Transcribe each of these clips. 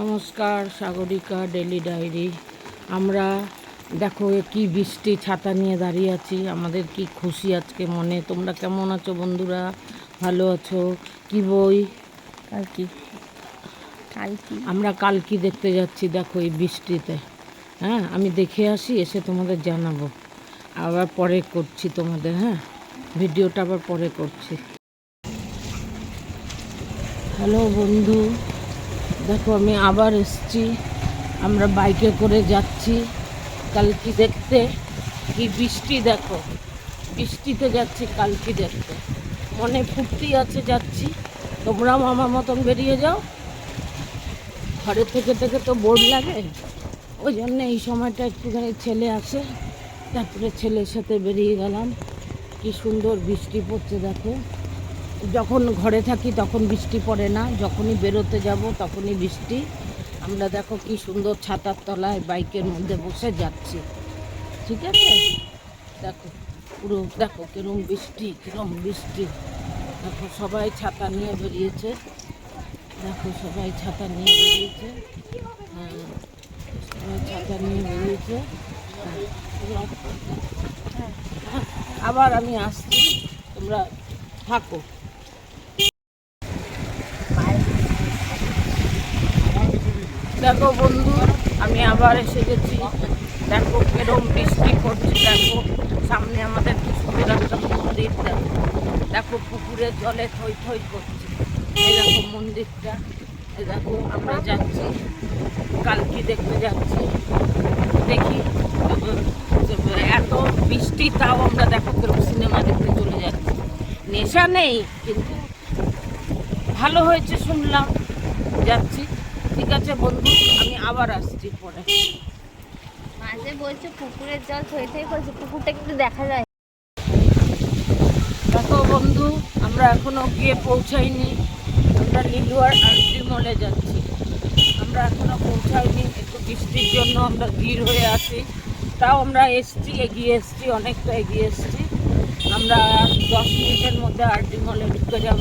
নমস্কার Sagarika daily diary. আমরা দেখো কি বৃষ্টি ছাতা নিয়ে দাঁড়িয়ে আছি। আমাদের কি খুশি আজকে মনে? তোমরা কেমন আছো বন্ধুরা? ভালো আছো? কি বই? আর কি? কালকি। আমরা কালকি দেখতে যাচ্ছি দেখো এই বৃষ্টিতে। হ্যাঁ আমি দেখে আসি এসে তোমাদের জানাব। আবার পরে করছি তোমাদের হ্যাঁ? ভিডিওটা আবার পরে করছি। হ্যালো বন্ধু। দেখো, আমি আবার এসছি। আমরা বাইকে করে যাচ্ছি। কালকি দেখতে, কি বৃষ্টি দেখো। বৃষ্টিতে যাচ্ছি, কালকি দেখতে। মনে ফুর্তি আছে, যাচ্ছি। তোমরাও আমার মতন বেরিয়ে যাও। ঘরে থেকে থেকে তো বোর লাগে। ওই জন্য এই সময়টা একটুখানি ছেলে আসে। তারপরে ছেলের সাথে বেরিয়ে গেলাম। কি সুন্দর বৃষ্টি পড়ছে, দেখো। যখন ঘরে থাকি তখন বৃষ্টি পড়ে না যখনই বেরোতে যাব তখনই বৃষ্টি। আমরা দেখো কি সুন্দর ছাতার তলায় বাইকের মধ্যে বসে যাচ্ছি। ঠিক আছে? দেখো পুরো দেখো কিরম বৃষ্টি কিরম বৃষ্টি। দেখো সবাই ছাতা নিয়ে বেরিয়েছে। দেখো সবাই ছাতা নিয়ে বেরিয়েছে। হ্যাঁ সবাই ছাতা নিয়ে বেরিয়েছে। হ্যাঁ, আবার আমি আসছি। তোমরা থাকো। দেখো বন্ধু, আমি আবার এসে গেছি। দেখো কেরম বৃষ্টি পড়ছে, দেখো। সামনে আমাদের কি সুন্দর একটা মন্দির, দেখো। দেখো পুকুরের জলে থই থই করছে। এই দেখো মন্দিরটা, এই দেখো আমরা যাচ্ছি। কালকি দেখতে যাচ্ছি। দেখি, এত বৃষ্টি, তাও আমরা দেখো কেরম সিনেমা দেখতে চলে যাচ্ছি। নেশা নেই, কিন্তু ভালো হয়েছে শুনলাম। যাচ্ছি। ঠিক আছে বন্ধু আমি আবার আসছি পরে। মাঝে বলছে পুকুরের জল থই থই করছে পুকুরটা কিন্তু দেখা যায়? দেখো বন্ধু আমরা এখনও গিয়ে পৌঁছাইনি। আমরা লিলুয়ার আর্টি মলে যাচ্ছি। আমরা এখনও পৌঁছাইনি একটু বৃষ্টির জন্য আমরা ভিড় হয়ে আছি। তাও আমরা এসছি এগিয়ে এসছি অনেকটা এগিয়ে এসছি। আমরা দশ মিনিটের মধ্যে আরডি মলে ঢুকে যাব।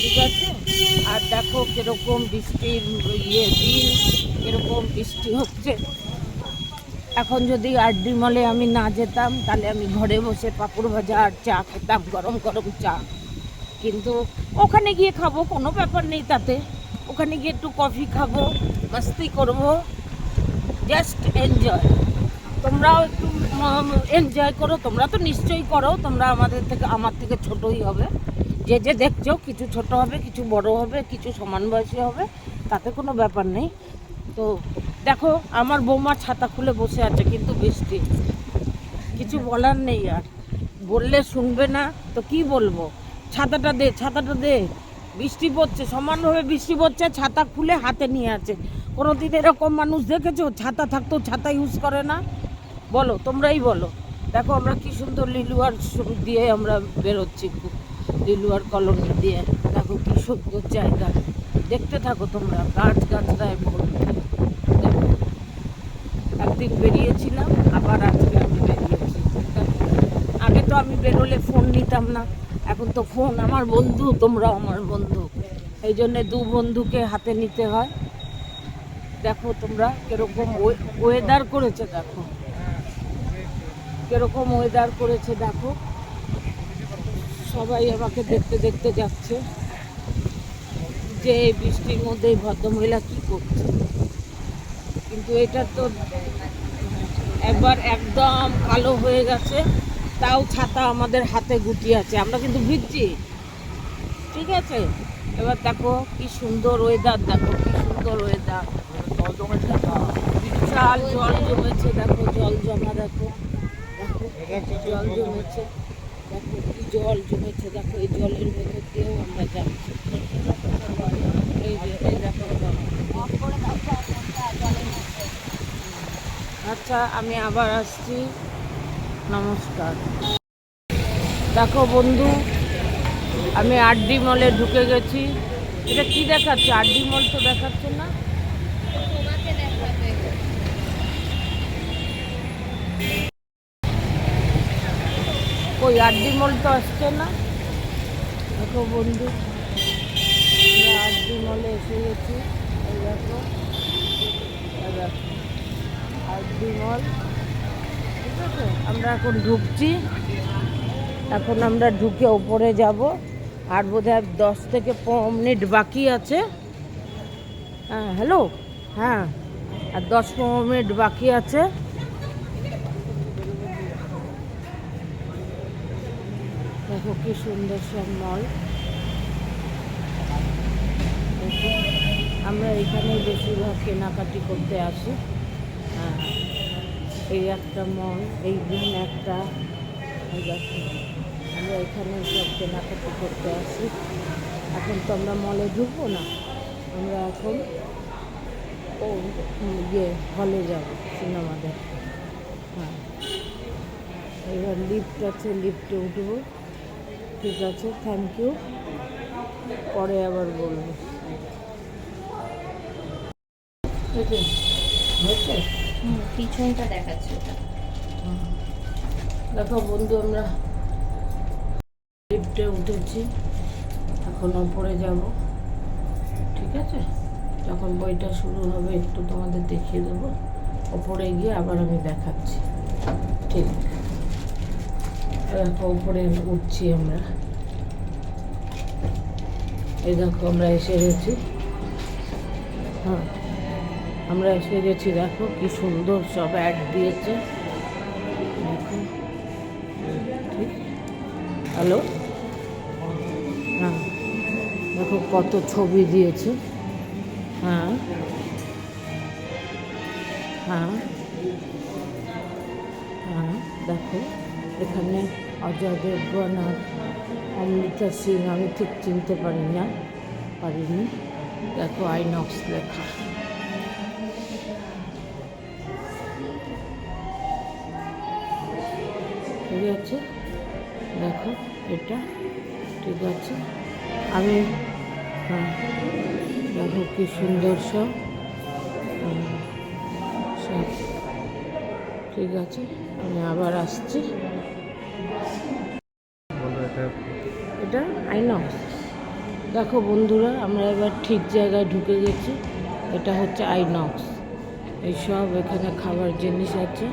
ঠিক আছে? আর দেখো কীরকম বৃষ্টির ইয়ে দিন, কীরকম বৃষ্টি হচ্ছে। এখন যদি আরডি মলে আমি না যেতাম, তাহলে আমি ঘরে বসে পাঁপড় ভাজা আর চা খেতাম, গরম গরম চা। কিন্তু ওখানে গিয়ে খাব, কোনো ব্যাপার নেই তাতে। ওখানে গিয়ে একটু কফি খাব, মাস্তি করব জাস্ট এনজয় তোমরাও একটু এনজয় করো, তোমরা তো নিশ্চয়ই করো, তোমরা আমাদের থেকে, আমার থেকে ছোটই হবে। যে যে দেখছ, কিছু ছোট হবে, কিছু বড় হবে, কিছু সমান বয়সী হবে, তাতে কোনো ব্যাপার নেই। তো দেখো, আমার বৌমা ছাতা খুলে বসে আছে, কিন্তু বৃষ্টি। কিছু বলার নেই আর। বললে শুনবে না, তো কি বলব? ছাতাটা দে ছাতাটা দে। বৃষ্টি পড়ছে, সমানভাবে বৃষ্টি পড়ছে, ছাতা খুলে হাতে নিয়ে আছে। কোনো দিন এরকম মানুষ দেখেছ? ছাতা থাকতো, ছাতা ইউজ করে না? বলো, তোমরাই বলো। দেখো, আমরা কি সুন্দর লিলুয়ার দিয়ে আমরা বেরোচ্ছি খুব। লিলুয়ার কলোনি দিয়ে। দেখো কি সুন্দর জায়গা। দেখতে থাকো তোমরা, গাছ গাছরায় ভর্তি একদিন বেরিয়েছিলাম, আবার আজকে আমি বেরিয়েছি। আগে তো আমি বেরোলে ফোন নিতাম না, এখন তো ফোন আমার বন্ধু, তোমরাও আমার বন্ধু। এই জন্যে দু বন্ধুকে হাতে নিতে হয়। দেখো তোমরা কীরকম ওয়েদার করেছে, দেখো। কীরকম ওয়েদার করেছে, দেখো। সবাই আমাকে দেখতে দেখতে যাচ্ছে যে এই বৃষ্টির মধ্যে এই ভদ্রমহিলা কী করছে। কিন্তু এটা তো একবার একদম কালো হয়ে গেছে, তাও ছাতা আমাদের হাতে গুটি আছে। আমরা কিন্তু ভিজছি। ঠিক আছে? এবার দেখো কি সুন্দর ওয়েদার দেখো কি সুন্দর ওয়েদার বিশাল জল জমেছে, দেখো, জল জমা দেখো। দেখো জল জমেছে। দেখো কি জল জমেছে, দেখো, এই জলের ভেতর দিয়েও আমরা যাচ্ছি। এই যে এই দেখো। আচ্ছা আমি আবার আসছি। নমস্কার। দেখো বন্ধু, আমি আরডি মলে ঢুকে গেছি। এটা কি দেখাচ্ছে? আরডি মল তো দেখাচ্ছে না? ওই আড্ডি মল তো আসছে না? দেখো বন্ধু আড্ডি মলে এসে গেছি। দেখো আড্ডি মল। ঠিক আছে? আমরা এখন ঢুকছি। এখন আমরা ঢুকে ওপরে যাব। আর বোধ হয় দশ থেকে পনেরো মিনিট বাকি আছে। হ্যাঁ হ্যালো? হ্যাঁ আর দশ পনেরো মিনিট বাকি আছে। দেখো কি সুন্দর সব মল। আমরা এখানে বেশিরভাগ কেনাকাটি করতে আসি। হ্যাঁ এই একটা মল, এই দিন একটা। আমরা এখানে সব কেনাকাটি করতে আসি। এখন তো আমরা মলে ঢুকবো না, আমরা এখন ও ইয়ে হলে যাব সিনেমা দেখতে হ্যাঁ এবার লিফট আছে লিফটে উঠবো। ঠিক আছে থ্যাংক ইউ পরে আবার বলব। পিছনটা দেখাচ্ছে দেখো বন্ধু আমরা লিফটে উঠেছি এখন ওপরে যাব। ঠিক আছে? যখন বইটা শুরু হবে একটু তোমাদের দেখিয়ে দেবো। ওপরে গিয়ে আবার আমি দেখাচ্ছি। ঠিক। দেখো উপরে উঠছি আমরা। এই দেখো, আমরা এসে গেছি। হ্যাঁ আমরা এসে গেছি, দেখো কি সুন্দর সব অ্যাড দিয়েছে। দেখো, ঠিক। হ্যালো হ্যাঁ দেখো কত ছবি দিয়েছে। হ্যাঁ হ্যাঁ হ্যাঁ দেখো, এখানে অজয় দেবগন আর অমৃতা সিং, আমি ঠিক চিনতে পারি না পারিনি। দেখো, আইনক্স লেখা। ঠিক আছে? দেখো, এটা ঠিক আছে। আমি হ্যাঁ দেখো কি সুন্দর সব। সব ঠিক আছে। আমি আবার আসছি। এটা। আইনক্স দেখো বন্ধুরা, আমরা এবার ঠিক জায়গায় ঢুকে গেছি। এটা হচ্ছে আইনক্স এইসব এখানে খাবার জিনিস আছে।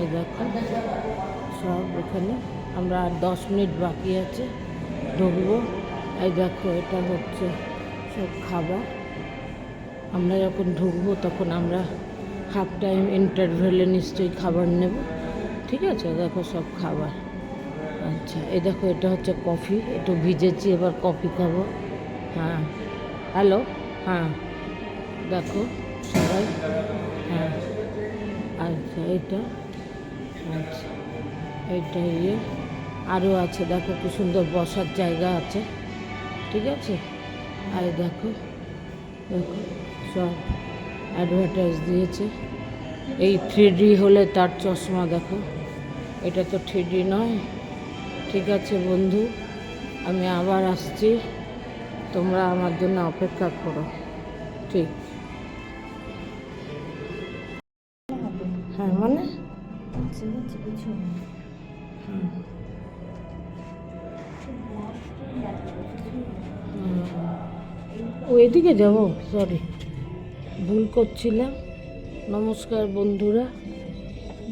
এই দেখো, সব এখানে। আমরা আর দশ মিনিট বাকি আছে। ঢুকবো। এই দেখো, এটা হচ্ছে সব খাবার। আমরা যখন ঢুকবো, তখন আমরা হাফ টাইম ইন্টারভেলে নিশ্চয়ই খাবার নেব। ঠিক আছে? দেখো সব খাবার। আচ্ছা এই দেখো, এটা হচ্ছে কফি একটু ভিজেছি, এবার কফি খাব। হ্যাঁ হ্যালো হ্যাঁ দেখো, সবাই হ্যাঁ আচ্ছা এটা আচ্ছা এইটা ইয়ে আরও আছে, দেখো, কি সুন্দর বসার জায়গা আছে, ঠিক আছে? আর দেখো দেখো, সব অ্যাডভার্টাইজ দিয়েছে। এই থ্রি হলে তার চশমা, দেখো, এটা তো থ্রি নয়। ঠিক আছে, বন্ধু। আমি আবার আসছি। তোমরা আমার জন্য অপেক্ষা করো। ঠিক। হ্যাঁ মানে? এদিকে যাব সরি ভুল করছিলাম। নমস্কার, বন্ধুরা।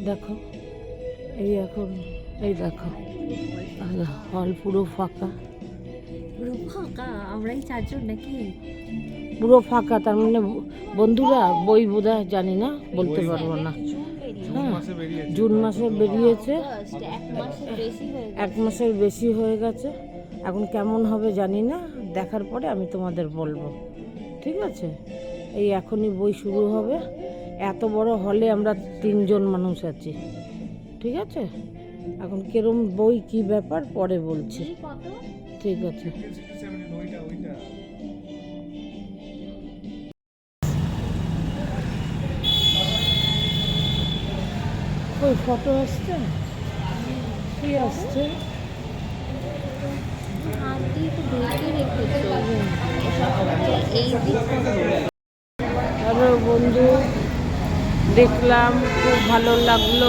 দেখো, এই এখন এই দেখো হল পুরো ফাঁকা। পুরো ফাঁকা? আমরাই চারজন নাকি? পুরো ফাঁকা তার মানে বন্ধুরা বই বোধহয় জানি না বলতে পারব না। হ্যাঁ জুন মাসে বেরিয়েছে। এক মাসের বেশি হয়ে এক মাসের বেশি হয়ে গেছে। এখন কেমন হবে জানি না দেখার পরে আমি তোমাদের বলব। ঠিক আছে? এই এখনই বই শুরু হবে। এত বড় হলে আমরা তিনজন মানুষ আছি। ঠিক আছে? এখন কিরম বই কি ব্যাপার? পরে বলছি। ঠিক আছে। ওই ফটো আসছে? কি আসছে? হ্যালো বন্ধু দেখলাম খুব ভালো লাগল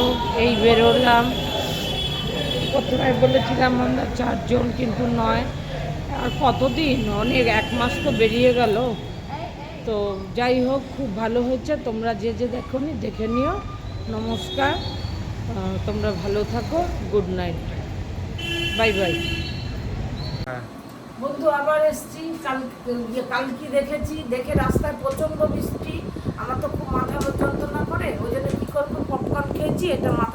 এই বেরোলাম। প্রথমে বলেছিলাম আমরা চারজন কিন্তু নয়। আর কতদিন? অনেক, এক মাস তো বেরিয়ে গেল। তো যাই হোক, খুব ভালো হয়েছে। তোমরা যে যে দেখো নি, দেখে নিও। নমস্কার। তোমরা ভালো থাকো। Good night. Bye bye. বন্ধু, আবার এসছি। কাল ইয়ে কালকে দেখেছি। দেখে রাস্তায় প্রচণ্ড বৃষ্টি। আমার তো খুব মাথা যন্ত্রণা করে। ওই জন্য কী করব? পপকর্ন খেয়েছি, এটা মাথা